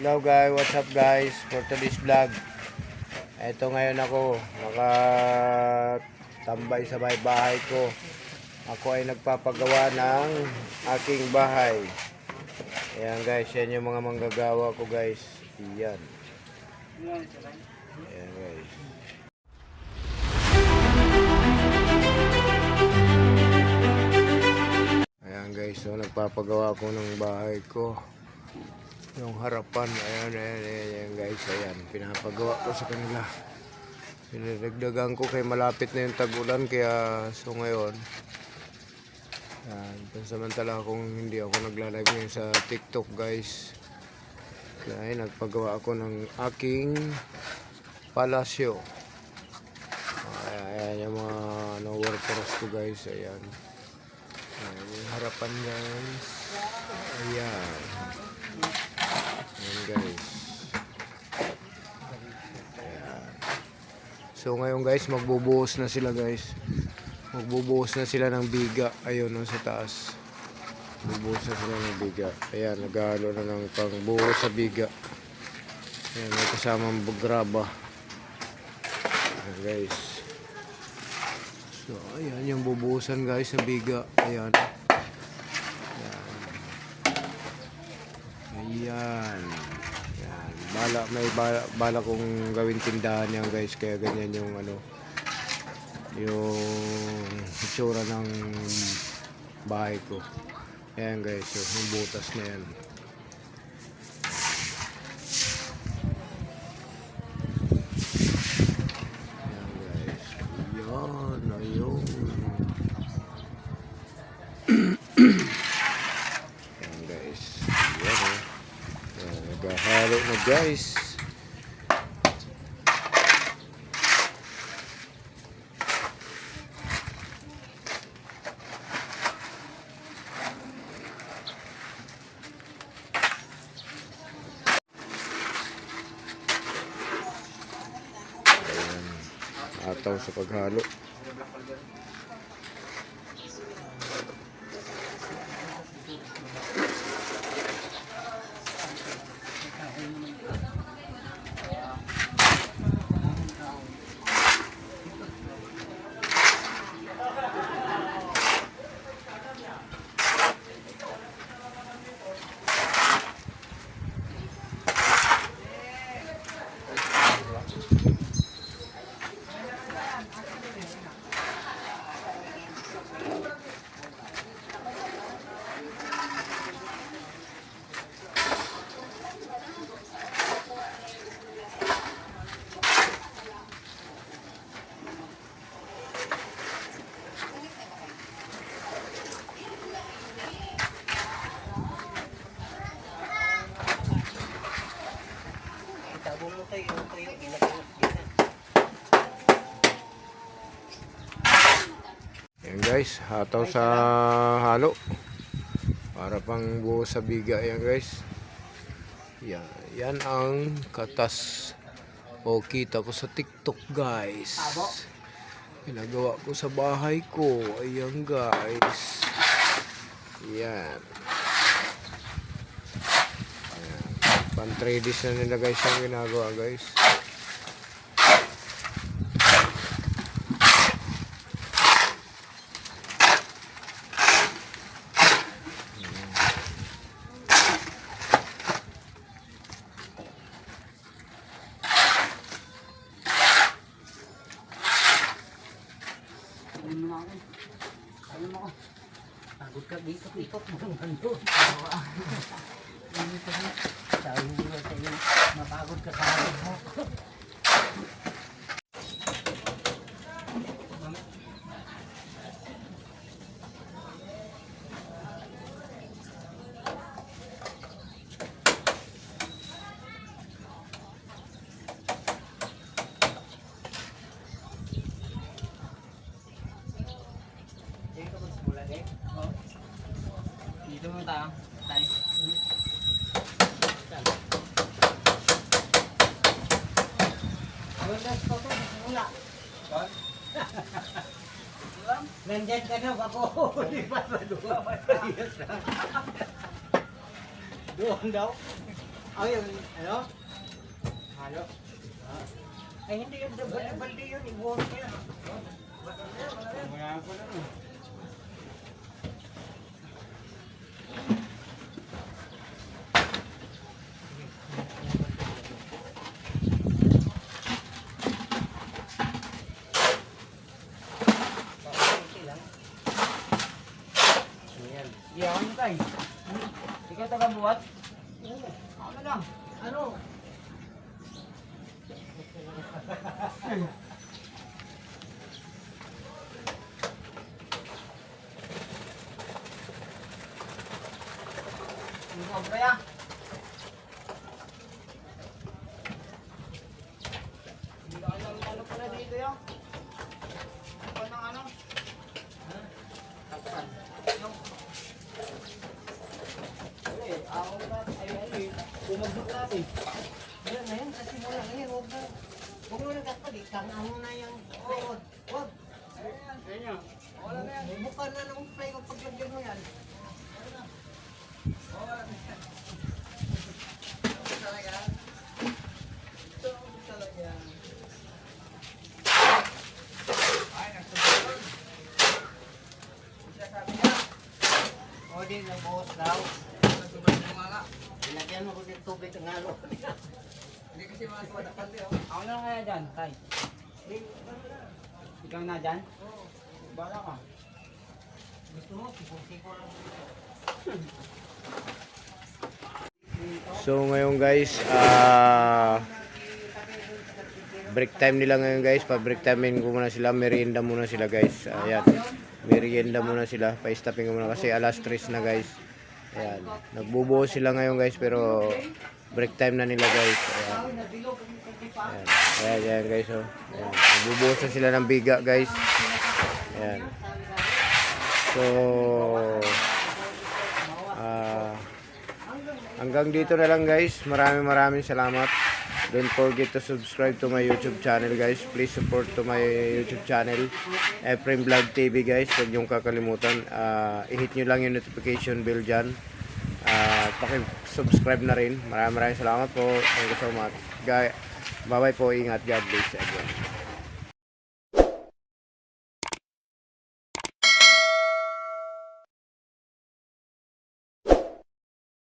Hello guys, what's up guys for today's vlog. Ito ngayon ako, nakatambay sa bahay, bahay ko. Ako ay nagpapagawa ng aking bahay. Ayan guys, yan yung mga manggagawa ko guys. Yan. Ayan guys. Ayan guys, so nagpapagawa ko ng bahay ko. Yung harapan, ayan, ayan, ayan, ayan guys, ayan. Pinapagawa ko sa kanila. Pinadagdagan ko kay malapit na yung tagulan, kaya so ngayon, yan, pansamantala kung hindi ako nagla-live ngayon sa TikTok guys. Kaya ay, nagpagawa ako ng aking palasyo. Ayan, ayan yung mga ano, workers ko guys, ayan. Ayan, yung harapan guys. Ayan. Ayan guys. Ayan. So ngayon guys, magbubuhos na sila guys. Magbubuhos na sila ng biga. Ayun, no, sa taas. Magbubuhos na sila ng biga. Ayan, naghahalo na ng pangbuhos sa biga. Ayan, may kasamang graba. Ayan guys. So, ayan yung bubuhusan guys sa biga. Ayan. Ayan. Ayan. Bala, may bala, bala kong gawin tindahan yan guys. Kaya ganyan yung ano. Yung itsura ng bahay ko. Ayan guys. Yung butas na yan. Ayan guys. Yan. Ayun. Ayan guys. Ayan oh. Ayan, naghahalo na guys. Ayan. Ataw sa paghalo. Ayan guys, hataw sa halo. Para pang buo sa biga yan guys. Yan, yan ang katas o kita ko sa TikTok guys. Ginagawa ko sa bahay ko. Ayan guys. Yan. Ayan. Pan-3Ds na nila guys ang ginagawa guys. Sabi mo na ako. Sabi mo ako. Pagod ka dito, ikot mo ng bando. Dito. Sabi mo sa iyo, mapagod ka sa mo. Dito mo tayo. Tayo. Nandyan ka na ako. Di ba ba doon? Doon daw. Oh, yun. Ano? Halo. Ay, hindi yun. Balde yun. Ibuwan ko yan. Wala ko lang. eh. Ayan. Di ako nyo kay. Ikaw taga buhat? Oo. Ako na lang. Ano? Ano pre, ah? Hindi ka alam ano pala dito, yun? Ano ng ano? Takpan. Yung eh, ako na, ay, ay, bumagdok natin. Ayan na yan, kasi wala na yan, huwag na. Huwag mo nagkakpag, kang ano na yung plywood. Huwag. Wala na yan. Buka na ng plywood paglagyan mo yan. Talaga? Ito talaga. Ay, nagsusunod. Siya sabi niya, o di, nagbuhos daw. Ilagyan mo ko ng halo. Hindi kasi mga sumadakal din. Ako na lang kaya dyan, tay. Ikaw na dyan? Oo. Bala ka. Gusto mo, sipong-sipong lang dito. So ngayon guys, ah break time nila ngayon guys. Pa break time ko muna sila, merienda muna sila guys. Ayan. Merienda muna sila. Pa-stopping ko muna kasi alas 3 na guys. Ayan. Nagbubuo sila ngayon guys pero break time na nila guys. Ayan. Ayan. Ayan, ayan guys. Oh. Ayan. Nagbubuhos na sila ng biga guys. Ayan. So, ah Hanggang dito na lang guys. Maraming maraming salamat. Don't forget to subscribe to my YouTube channel guys. Please support to my YouTube channel. Efrem Vlog TV guys. Huwag niyong kakalimutan. Ah, i-hit nyo lang yung notification bell dyan. Paki-subscribe na rin. Maraming maraming salamat po. Thank you so much. Guy, bye bye po. Ingat. God bless everyone.